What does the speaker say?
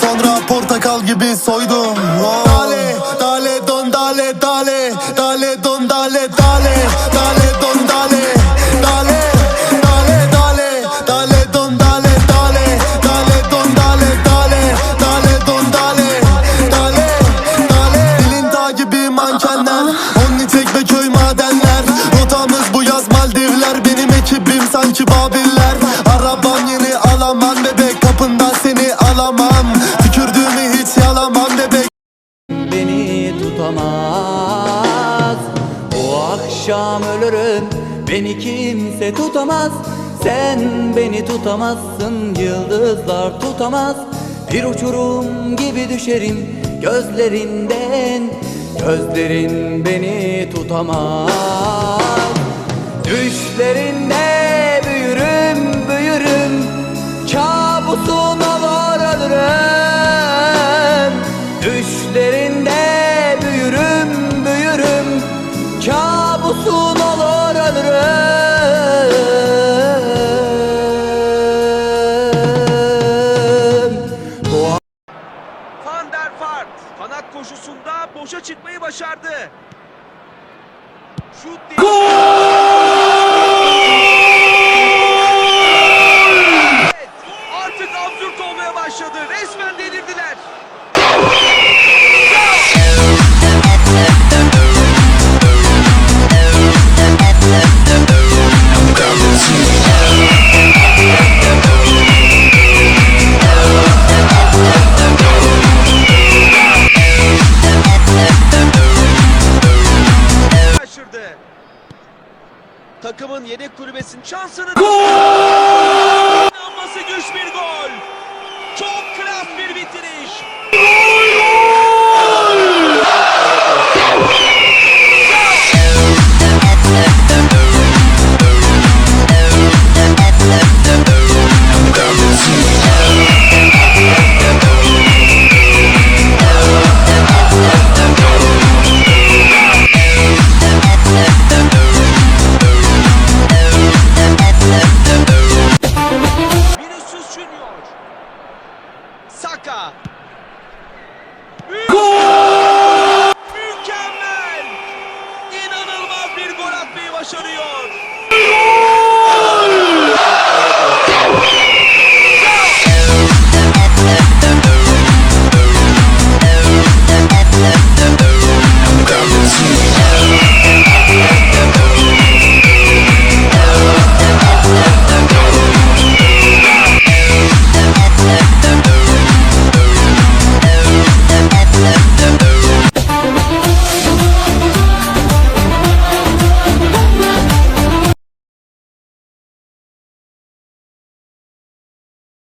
Sonra portakal gibi soydum oh. Dale, dale, don, dale, dale Dale, don, dale, dale Dale, don, dale Dale, dale, dale Dale, dale, don, dale, dale Dale, dale Dilin dağ gibi mankenler Onni köy madenler Rotamız bu yaz Maldivler Benim ekibim sanki Babiller tutamaz. Bu akşam ölürüm beni kimse tutamaz. Sen beni tutamazsın yıldızlar tutamaz. Bir uçurum gibi düşerim gözlerinden. Gözlerin beni tutamaz. Düşlerinde büyürüm büyürüm. Kabusun olur ölürüm Düşlerinde büyürüm büyürüm Kabusun olur ölürüm Van der Vaart kanat koşusunda boşa çıkmayı başardı. Şut değil. Takımın yedek kulübesinin şansını... İnanması güç bir gol. Çok klas bir bitiriş. Saka. Gol! Mükemmel! İnanılmaz bir gol atmayı başarıyor.